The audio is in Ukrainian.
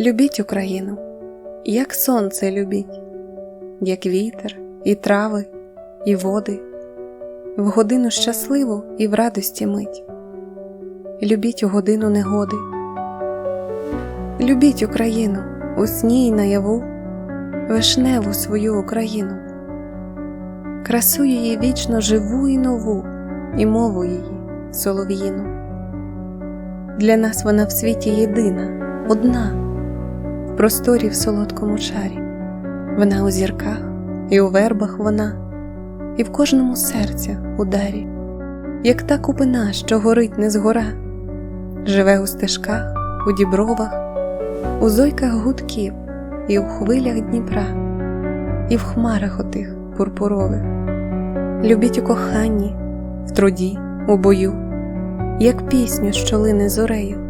Любіть Україну, як сонце любіть, як вітер, і трави, і води, в годину щасливу і в радості мить. Любіть у годину негоди. Любіть Україну у сні й наяву, вишневу свою Україну, красу її вічно живу і нову, і мову її солов'їну. Для нас вона в світі єдина, одна, просторі в солодкому чарі. Вона у зірках і у вербах вона, і в кожному серця ударі, як та купина, що горить не згора, живе у стежках, у дібровах, у зойках гудків і у хвилях Дніпра, і в хмарах отих пурпурових. Любіть у коханні, в труді, у бою, як пісню, що лине зорею.